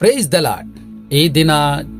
Praise the lord ఈ దిన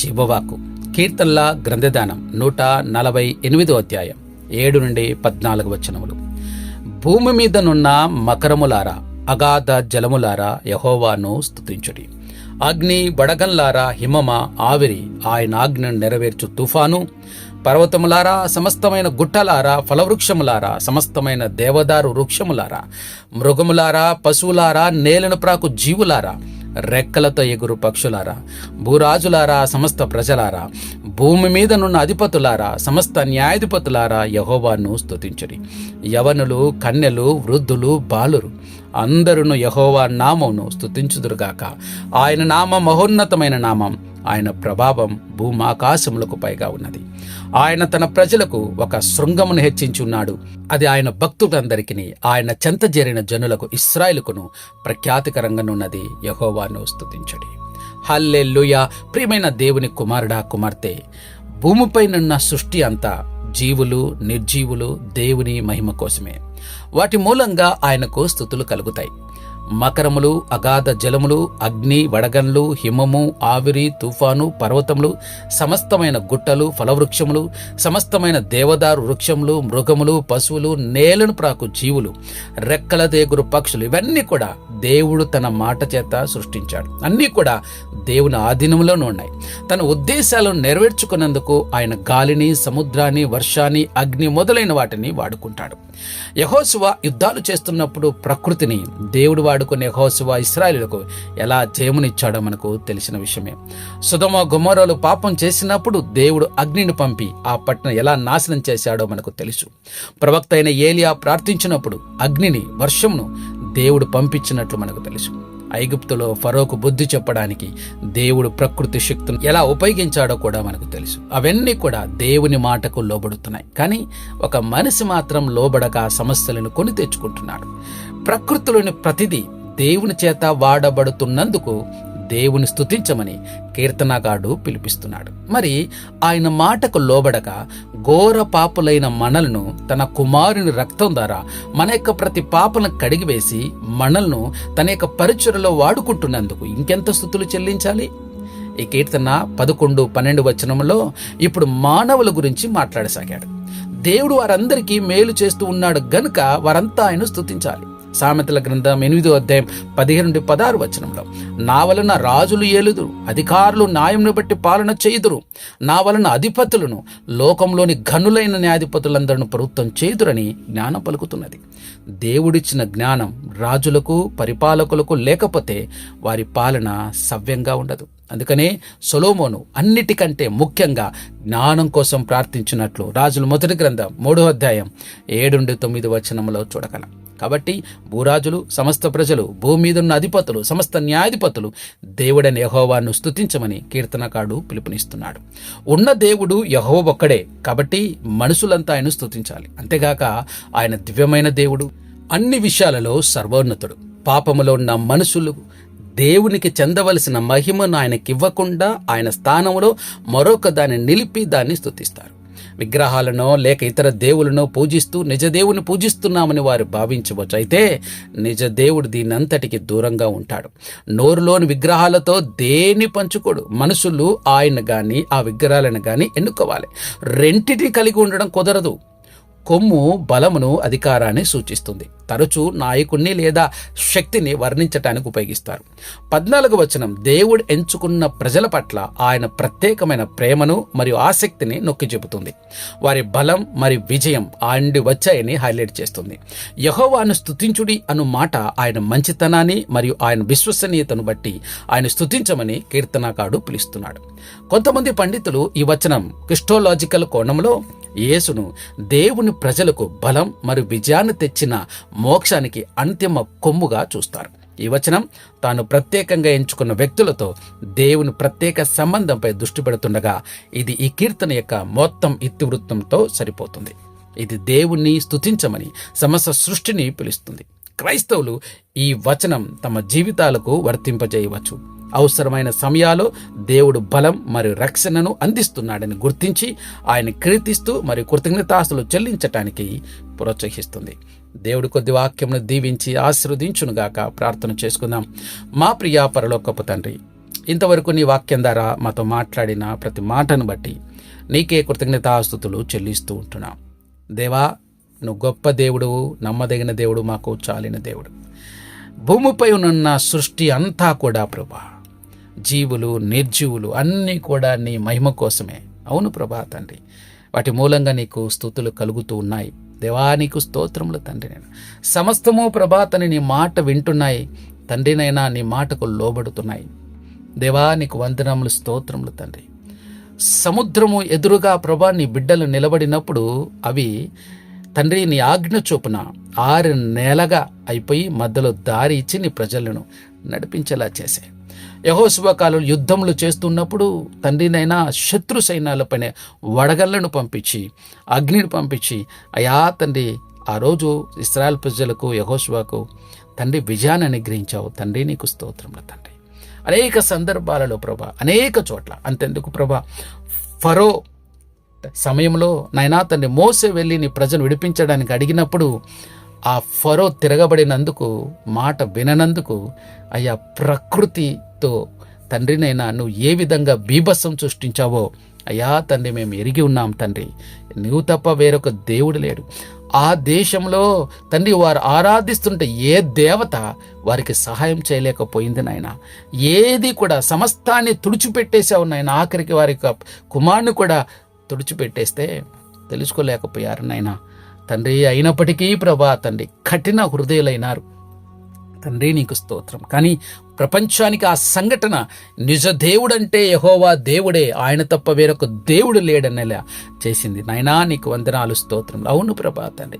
జీవవాకు కీర్తనల గ్రంథదానం నూట నలభై ఎనిమిదో అధ్యాయం ఏడు నుండి పద్నాలుగు వచనములు. భూమి మీదనున్న మకరములారా అగాధ జలములారా యహోవాను స్థుతించుడి అగ్ని బడగంలారా హిమమ ఆవిరి ఆయన ఆజ్ఞను నెరవేర్చు తుఫాను. పర్వతములారా సమస్తమైన గుట్టలారా ఫలవృక్షములారా సమస్తమైన దేవదారు వృక్షములారా. మృగములారా పశువులారా నేలను ప్రాకు జీవులారా. రెక్కలతో ఎగురు పక్షులారా భూరాజులారా సమస్త ప్రజలారా భూమి మీద నున్న అధిపతులారా సమస్త న్యాయాధిపతులారా యహోవాను స్తుతించుడి. యవనులు కన్యలు వృద్ధులు బాలురు అందరును యహోవా నామమును స్తుతించుదురుగాక. ఆయన నామ మహోన్నతమైన నామం. ఆయన ప్రభావం భూమాకాశములకు పైగా ఉన్నది. ఆయన తన ప్రజలకు ఒక శృంగమును హెచ్చించున్నాడు. అది ఆయన భక్తులందరికీ ఆయన చెంత చేరిన జనులకు ఇస్రాయిల్కును ప్రఖ్యాతికరంగానున్నది యహోవాను స్థుతించడి హల్లే లుయ ప్రియమైన దేవుని కుమారుడా కుమార్తె! భూమిపైనున్న సృష్టి అంతా జీవులు నిర్జీవులు దేవుని మహిమ కోసమే. వాటి మూలంగా ఆయనకు స్థుతులు కలుగుతాయి. మకరములు అగాధ జలములు అగ్ని వడగన్లు హిమము ఆవిరి తుఫాను పర్వతములు సమస్తమైన గుట్టలు ఫలవృక్షములు సమస్తమైన దేవదారు వృక్షములు మృగములు పశువులు నేలను ప్రాకు జీవులు రెక్కల దేగురు పక్షులు ఇవన్నీ కూడా దేవుడు తన మాట చేత సృష్టించాడు. అన్నీ కూడా దేవుని ఆధీనంలోనే ఉన్నాయి. తన ఉద్దేశాలను నెరవేర్చుకున్నందుకు ఆయన గాలిని సముద్రాన్ని వర్షాన్ని అగ్ని మొదలైన వాటిని వాడుకుంటాడు. యహోశివ యుద్ధాలు చేస్తున్నప్పుడు ప్రకృతిని దేవుడు కాపాడుకునే హోసువ ఇస్రాయలకు ఎలా జయమునిచ్చాడో మనకు తెలిసిన విషయమే. సుధమ గుమ్మరాలు పాపం చేసినప్పుడు దేవుడు అగ్నిని పంపి ఆ పట్టణం ఎలా నాశనం చేశాడో మనకు తెలుసు. ప్రవక్త అయిన ఏలియా ప్రార్థించినప్పుడు అగ్నిని వర్షమును దేవుడు పంపించినట్లు మనకు తెలుసు. ఐగుప్తులో ఫరోకు బుద్ధి చెప్పడానికి దేవుడు ప్రకృతి శక్తిని ఎలా ఉపయోగించాడో కూడా మనకు తెలుసు. అవన్నీ కూడా దేవుని మాటకు లోబడుతున్నాయి. కానీ ఒక మనిషి మాత్రం లోబడక సమస్యలను కొని తెచ్చుకుంటున్నాడు. ప్రకృతిలోని ప్రతిదీ దేవుని చేత వాడబడుతున్నందుకు దేవుని స్థుతించమని కీర్తనగాడు పిలిపిస్తున్నాడు. మరి ఆయన మాటకు లోబడక ఘోర పాపులైన మనల్ను తన కుమారుని రక్తం ద్వారా మన యొక్క ప్రతి పాపను కడిగివేసి మనల్ను తన యొక్క పరిచయలో వాడుకుంటున్నందుకు ఇంకెంత స్థుతులు చెల్లించాలి? ఈ కీర్తన పదకొండు పన్నెండు వచనంలో ఇప్పుడు మానవుల గురించి మాట్లాడసాగాడు. దేవుడు వారందరికీ మేలు చేస్తూ ఉన్నాడు గనుక వారంతా ఆయన స్థుతించాలి సామెతల గ్రంథం ఎనిమిదో అధ్యాయం పదిహేను నుండి పదహారు వచనంలో నా వలన రాజులు ఏలుదురు అధికారులు న్యాయంను బట్టి పాలన చేయుదురు. నా వలన అధిపతులను లోకంలోని ఘనులైన న్యాయాధిపతులందరూ ప్రభుత్వం చేయుదురని జ్ఞానం పలుకుతున్నది. దేవుడిచ్చిన జ్ఞానం రాజులకు పరిపాలకులకు లేకపోతే వారి పాలన సవ్యంగా ఉండదు. అందుకనే సొలోమోను అన్నిటికంటే ముఖ్యంగా జ్ఞానం కోసం ప్రార్థించినట్లు రాజుల మొదటి గ్రంథం మూడో అధ్యాయం ఏడుండి తొమ్మిది వచనంలో చూడగలం. కాబట్టి భూరాజులు సమస్త ప్రజలు భూమి మీద ఉన్న అధిపతులు సమస్త న్యాయాధిపతులు దేవుడని యహోవాను స్తుతించమని కీర్తనకాడు పిలుపునిస్తున్నాడు. ఉన్న దేవుడు యహో ఒక్కడే కాబట్టి మనుషులంతా ఆయన స్థుతించాలి అంతేగాక ఆయన దివ్యమైన దేవుడు. అన్ని విషయాలలో సర్వోన్నతుడు. పాపములో ఉన్న మనుషులు దేవునికి చెందవలసిన మహిమను ఆయనకివ్వకుండా ఆయన స్థానంలో మరొక దాన్ని నిలిపి దాన్ని స్తుతిస్తారు విగ్రహాలను లేక ఇతర దేవులను పూజిస్తూ నిజ దేవుని పూజిస్తున్నామని వారు భావించవచ్చు అయితే నిజ దేవుడు దీనంతటికి దూరంగా ఉంటాడు. నోరులోని విగ్రహాలతో దేని పంచుకోడు. మనుషులు ఆయన కానీ ఆ విగ్రహాలను కానీ ఎన్నుకోవాలి. రెంటిని కలిగి ఉండడం కుదరదు. కొమ్ము బలమును అధికారాన్ని సూచిస్తుంది. తరచూ నాయకుణ్ణి లేదా శక్తిని వర్ణించటానికి ఉపయోగిస్తారు. పద్నాలుగు వచనం దేవుడు ఎంచుకున్న ప్రజల పట్ల ఆయన ప్రత్యేకమైన ప్రేమను మరియు ఆసక్తిని నొక్కి చెబుతుంది. వారి బలం మరియు విజయం ఆయన వచ్చాయని హైలైట్ చేస్తుంది. యహోవాను స్థుతించుడి అను మాట ఆయన మంచితనాన్ని మరియు ఆయన విశ్వసనీయతను బట్టి ఆయన స్థుతించమని కీర్తనాకాడు పిలుస్తున్నాడు. కొంతమంది పండితులు ఈ వచనం క్రిస్టోలాజికల్ కోణంలో యేసును దేవుని ప్రజలకు బలం మరియు విజయాన్ని తెచ్చిన మోక్షానికి అంతిమ కొమ్ముగా చూస్తారు. ఈ వచనం తాను ప్రత్యేకంగా ఎంచుకున్న వ్యక్తులతో దేవుని ప్రత్యేక సంబంధంపై దృష్టి పెడుతుండగా ఇది ఈ కీర్తన యొక్క మొత్తం ఇతివృత్తంతో సరిపోతుంది. ఇది దేవుణ్ణి స్తుతించమని సమస్త సృష్టిని పిలుస్తుంది. క్రైస్తవులు ఈ వచనం తమ జీవితాలకు వర్తింపజేయవచ్చు. అవసరమైన సమయాల్లో దేవుడు బలం మరియు రక్షణను అందిస్తున్నాడని గుర్తించి ఆయన కీర్తిస్తూ మరియు కృతజ్ఞతాస్తులు చెల్లించటానికి ప్రోత్సహిస్తుంది. దేవుడు కొద్ది వాక్యమును దీవించి ఆశీర్వదించునుగాక ప్రార్థన చేసుకుందాం. మా ప్రియా పరలోకపు తండ్రి ఇంతవరకు నీ వాక్యం ద్వారా మాతో మాట్లాడిన ప్రతి మాటను బట్టి నీకే కృతజ్ఞతాస్తుతులు చెల్లిస్తూ ఉంటున్నాం. దేవా నువ్వు గొప్ప దేవుడు నమ్మదగిన దేవుడు మాకు చాలిన దేవుడు. భూమిపై ఉన్న సృష్టి అంతా కూడా ప్రభా జీవులు నిర్జీవులు అన్నీ కూడా నీ మహిమ కోసమే. అవును ప్రభా తండ్రి. వాటి మూలంగా నీకు స్థుతులు కలుగుతూ ఉన్నాయి. దేవా నీకు స్తోత్రములు తండ్రి నేను. సమస్తము ప్రభాతని నీ మాట వింటున్నాయి. తండ్రినైనా నీ మాటకు లోబడుతున్నాయి. దేవా నీకు వందనములు స్తోత్రములు తండ్రి. సముద్రము ఎదురుగా ప్రభా నీ బిడ్డలు నిలబడినప్పుడు అవి తండ్రి నీ ఆజ్ఞ చొప్పున ఆరు నెలగా అయిపోయి మధ్యలో దారి ఇచ్చి నీ ప్రజలను నడిపించేలా చేశాయి. యహోశుభకాలు యుద్ధములు చేస్తున్నప్పుడు తండ్రినైనా శత్రు సైన్యాలపైన వడగళ్ళను పంపించి అగ్నిని పంపించి అయా తండ్రి ఆ రోజు ఇస్రాయల్ ప్రజలకు యహోశువకు తండ్రి విజయాన్ని అనుగ్రహించావు. తండ్రి నీకు స్తోత్రములు తండ్రి. అనేక సందర్భాలలో ప్రభా అనేక చోట్ల అంతెందుకు ప్రభా ఫరో సమయంలో నాయనా తండ్రి మోసే వెళ్ళి నీ ప్రజను విడిపించడానికి అడిగినప్పుడు ఆ ఫరో తిరగబడినందుకు మాట విననందుకు అయ్యా ప్రకృతి తో తండ్రినైనా నువ్వు ఏ విధంగా బీభత్సం సృష్టించావో అయ్యా తండ్రి మేము ఎరిగి ఉన్నాం తండ్రి. నువ్వు తప్ప వేరొక దేవుడు లేడు. ఆ దేశంలో తండ్రి వారు ఆరాధిస్తుంటే ఏ దేవత వారికి సహాయం చేయలేకపోయింది నాయన. ఏది కూడా సమస్తాన్ని తుడిచిపెట్టేశావు నాయన. ఆఖరికి వారి యొక్క కుమారుని కూడా తుడిచిపెట్టేస్తే తెలుసుకోలేకపోయారు నాయన. తండ్రి అయినప్పటికీ ప్రభా తండ్రి కఠిన హృదయులైనారు. తండ్రి నీకు స్తోత్రం. కానీ ప్రపంచానికి ఆ సంఘటన నిజ దేవుడంటే యహోవా దేవుడే. ఆయన తప్ప వేరొక దేవుడు లేడనేలా చేసింది. నాయనా నీకు వందనాలు స్తోత్రం అవును ప్రభా తండ్రి.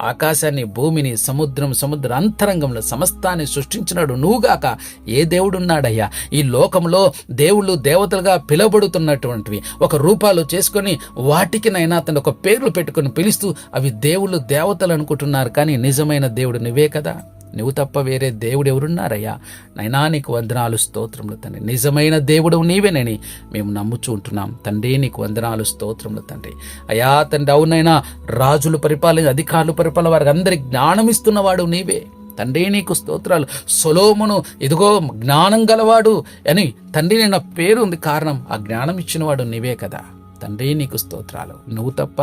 ఆకాశాన్ని భూమిని సముద్రం సముద్ర అంతరంగంలో సమస్తాన్ని సృష్టించినాడు నువ్వుగాక ఏ దేవుడున్నాడయ్యా? ఈ లోకంలో దేవుళ్ళు దేవతలుగా పిలబడుతున్నటువంటివి ఒక రూపాలు చేసుకొని వాటికి నైనా తన ఒక పేర్లు పెట్టుకొని పిలుస్తూ అవి దేవుళ్ళు దేవతలు అనుకుంటున్నారు. కానీ నిజమైన దేవుడు నువ్వే కదా. నువ్వు తప్ప వేరే దేవుడు ఎవరున్నారయ్యా? నైనా నీకు వందనాలు స్తోత్రములు తండ్రి. నిజమైన దేవుడు నీవేనని మేము నమ్ముచూ ఉంటున్నాం. తండ్రి నీకు వందనాలు స్తోత్రములు తండ్రి. అయా తండ్రి అవునైనా రాజులు పరిపాలన అధికారులు పరిపాలన వారికి అందరికి జ్ఞానం ఇస్తున్నవాడు నీవే. తండ్రి నీకు స్తోత్రాలు. సొలోమును ఇదిగో జ్ఞానం గలవాడు అని తండ్రి నా పేరు ఉంది కారణం. ఆ జ్ఞానం ఇచ్చినవాడు నీవే కదా. తండ్రి నీకు స్తోత్రాలు. నువ్వు తప్ప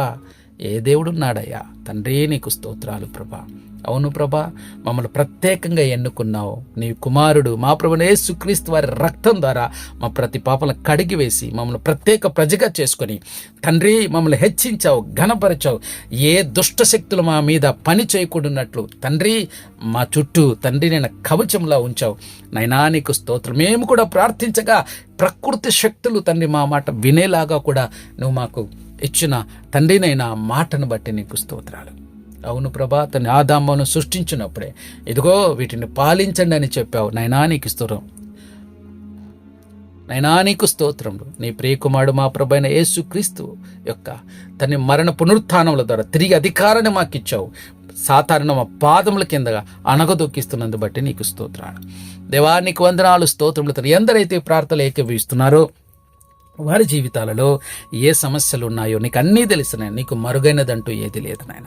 ఏ దేవుడున్నాడయ్యా? తండ్రి నీకు స్తోత్రాలు ప్రభా. అవును ప్రభా మమ్మల్ని ప్రత్యేకంగా ఎన్నుకున్నావు. నీ కుమారుడు మా ప్రభునే సుక్రీస్తు వారి రక్తం ద్వారా మా ప్రతి పాపలను కడిగి వేసి మమ్మల్ని ప్రత్యేక ప్రజగా చేసుకొని తండ్రి మమ్మల్ని హెచ్చించావు ఘనపరిచావు. ఏ దుష్ట శక్తులు మా మీద పని చేయకూడనట్లు తండ్రి మా చుట్టూ తండ్రి నేను కవచంలా ఉంచావు. నైనా నీకు స్తోత్రం. మేము కూడా ప్రార్థించగా ప్రకృతి శక్తులు తండ్రి మా మాట వినేలాగా కూడా నువ్వు మాకు ఇచ్చిన తండ్రినైన మాటను బట్టి నీకు స్తోత్రాలు. అవును ప్రభా తన ఆదాంబను సృష్టించినప్పుడే ఇదిగో వీటిని పాలించండి అని చెప్పావు. నైనా నీకు స్తోత్రం. నైనా నీకు స్తోత్రములు నీ ప్రియకుమారుడు మా ప్రభైన యేసు క్రీస్తు యొక్క తన మరణ పునరుత్థానముల ద్వారా తిరిగి అధికారాన్ని మాకు ఇచ్చావు సాధారణ మా పాదముల కిందగా అనగదొక్కిస్తున్నందు బట్టి నీకు స్తోత్రాలు. దేవా నీకు వందనాలు స్తోత్రములు. తను ఎందరైతే ప్రార్థనలు ఏకీభవిస్తున్నారో వారి జీవితాలలో ఏ సమస్యలు ఉన్నాయో నీకు అన్నీ తెలిసినాయి నీకు మరుగైనదంటూ ఏది లేదు నాయన.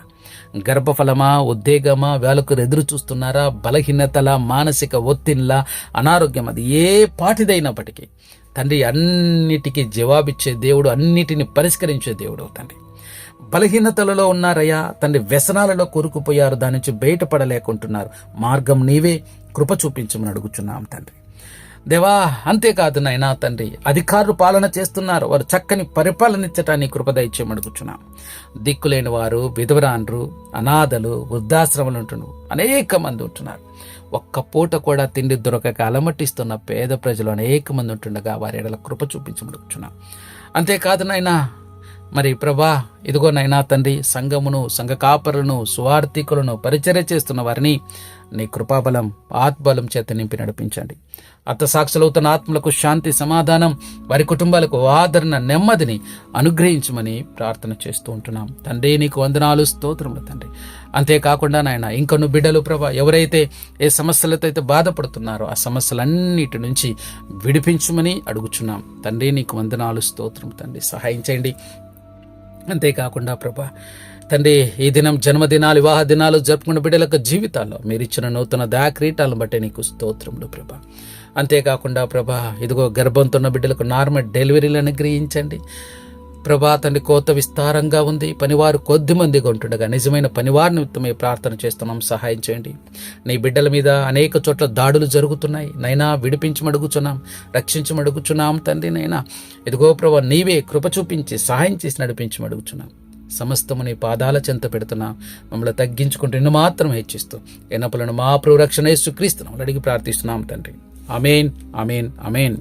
గర్భఫలమా ఉద్వేగమా వేలకు ఎదురు చూస్తున్నారా బలహీనతల మానసిక ఒత్తిళ్ళ అనారోగ్యం అది ఏ పాటిదైనప్పటికీ తండ్రి అన్నిటికీ జవాబిచ్చే దేవుడు అన్నిటిని పరిష్కరించే దేవుడు తండ్రి. బలహీనతలలో ఉన్నారయ్యా తండ్రి వ్యసనాలలో కూరుకుపోయారు దాని నుంచి బయటపడలేకుంటున్నారు. మార్గం నీవే కృప చూపించమని అడుగుచున్నాం తండ్రి. దేవా అంతేకాదు నాయనా తండ్రి అధికారులు పాలన చేస్తున్నారు. వారు చక్కని పరిపాలనించటానికి ఇచ్చటానికి దిక్కులేని వారు విధవరాన్రు అనాథలు వృద్ధాశ్రమలు ఉంటున్నారు అనేక మంది ఉంటున్నారు. ఒక్క పూట కూడా తిండి దొరకక అలమటిస్తున్న పేద ప్రజలు అనేక మంది ఉంటుండగా వారి ఎడల కృప చూపించమడుగుచున్నాం. అంతేకాదు నాయనా మరి ప్రభా ఇదిగో నైనా తండ్రి సంఘమును సంఘ కాపరులను సువార్థికులను పరిచర్య చేస్తున్న వారిని నీ కృపాబలం ఆత్బలం చేత నింపి నడిపించండి. అర్థసాక్షులవుతున్న ఆత్మలకు శాంతి సమాధానం వారి కుటుంబాలకు ఆదరణ నెమ్మదిని అనుగ్రహించమని ప్రార్థన చేస్తూ ఉంటున్నాం. తండ్రి నీకు వందనాలు స్తోత్రములు తండ్రి. అంతేకాకుండా నాయన ఇంకొన్ని బిడ్డలు ప్రభా ఎవరైతే ఏ సమస్యలతో అయితే బాధపడుతున్నారో ఆ సమస్యలన్నిటి నుంచి విడిపించమని అడుగుచున్నాం. తండ్రి నీకు వందనాలు స్తోత్రం తండ్రి. సహాయం చేయండి. అంతేకాకుండా ప్రభా తండ్రి ఈ దినం జన్మదినాలు వివాహ దినాలు జరుపుకున్న బిడ్డలకు జీవితాల్లో మీరు ఇచ్చిన నూతన దయాక్రీటాలను బట్టి నీకు స్తోత్రములు ప్రభా. అంతేకాకుండా ప్రభా ఇదిగో గర్భంతో ఉన్న బిడ్డలకు నార్మల్ డెలివరీలు అనుగ్రహించండి. ప్రభా తండ్రి కోత విస్తారంగా ఉంది. పనివారు కొద్ది మందిగా ఉంటుండగా నిజమైన పనివారి నిమిత్తమే ప్రార్థన చేస్తున్నాం సహాయం చేయండి. నీ బిడ్డల మీద అనేక చోట్ల దాడులు జరుగుతున్నాయి. నైనా విడిపించమడుగుచున్నాం రక్షించమడుగుచున్నాం తండ్రి నైనా. ఇదిగో ప్రభా నీవే కృప చూపించి సహాయం చేసి నడిపించమడుగుచున్నాం సమస్తము నీ పాదాల చెంత పెడుతున్నా మమ్మల్ని తగ్గించుకుంటూ నిన్ను మాత్రం హెచ్చిస్తూ ఎన్నపలను మా ప్రొరక్షణ యేసు క్రీస్తున్నాం అడిగి ప్రార్థిస్తున్నాం తండ్రి. అమేన్ అమేన్ అమేన్